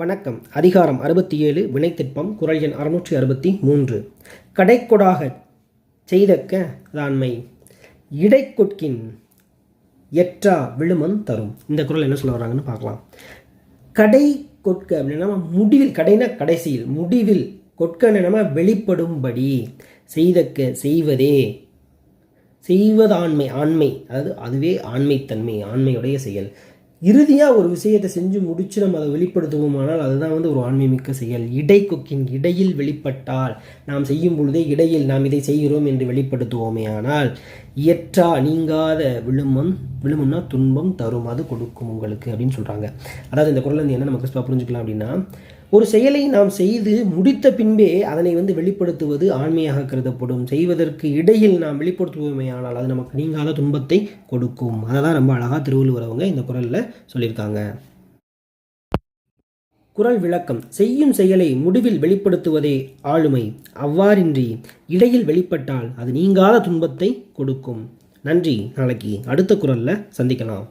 வணக்கம். அதிகாரம் அறுபத்தி ஏழு வினைத்திற்பம் குரல் எண் அறுநூற்றி அறுபத்தி மூன்று. கடைக்கொடாக செய்தக்க தான்மை இடைக்கொட்கின் எற்றா விழுமம் தரும். இந்த குரல் என்ன சொல்ல வர்றாங்கன்னு பார்க்கலாம். கடை கொட்க அப்படின்னா முடிவில் கடைனா கடைசியில் முடிவில் கொட்க நம்ம வெளிப்படும்படி செய்தக்க செய்வதே. செய்வதாண்மை ஆண்மை. அதாவது அதுவே ஆண்மைத்தன்மை ஆண்மையுடைய செயல். இறுதியாக ஒரு விஷயத்தை செஞ்சு முடிச்சு நம்ம அதை வெளிப்படுத்துவோமானால் அதுதான் வந்து ஒரு ஆன்மீமிக்க செயல். இடை கொக்கின் இடையில் வெளிப்பட்டால் நாம் செய்யும் பொழுதே இடையில் நாம் இதை செய்கிறோம் என்று வெளிப்படுத்துவோமே ஆனால் இயற்றா நீங்காத விழுமம் விழுமம்னா துன்பம் தரும் அது கொடுக்கும் உங்களுக்கு அப்படின்னு சொல்கிறாங்க அதாவது இந்த குரல் வந்து என்ன நம்ம கிறிஸ்துவாக புரிஞ்சுக்கலாம் அப்படின்னா ஒரு செயலை நாம் செய்து முடித்த பின்பே அதனை வந்து வெளிப்படுத்துவது ஆண்மையாக கருதப்படும். செய்வதற்கு இடையில் நாம் வெளிப்படுத்துவோமே ஆனால் அது நமக்கு நீங்காத துன்பத்தை கொடுக்கும். அதை தான் ரொம்ப அழகாக திருவள்ளுவர் அவங்க இந்த குரலில் சொல்லியிருக்காங்க. குரல் விளக்கம். செய்யும் செயலை முடிவில் வெளிப்படுத்துவதே ஆளுமை. அவ்வாறின்றி இடையில் வெளிப்பட்டால் அது நீங்காத துன்பத்தை கொடுக்கும். நன்றி. நாளைக்கு அடுத்த குரலில் சந்திக்கலாம்.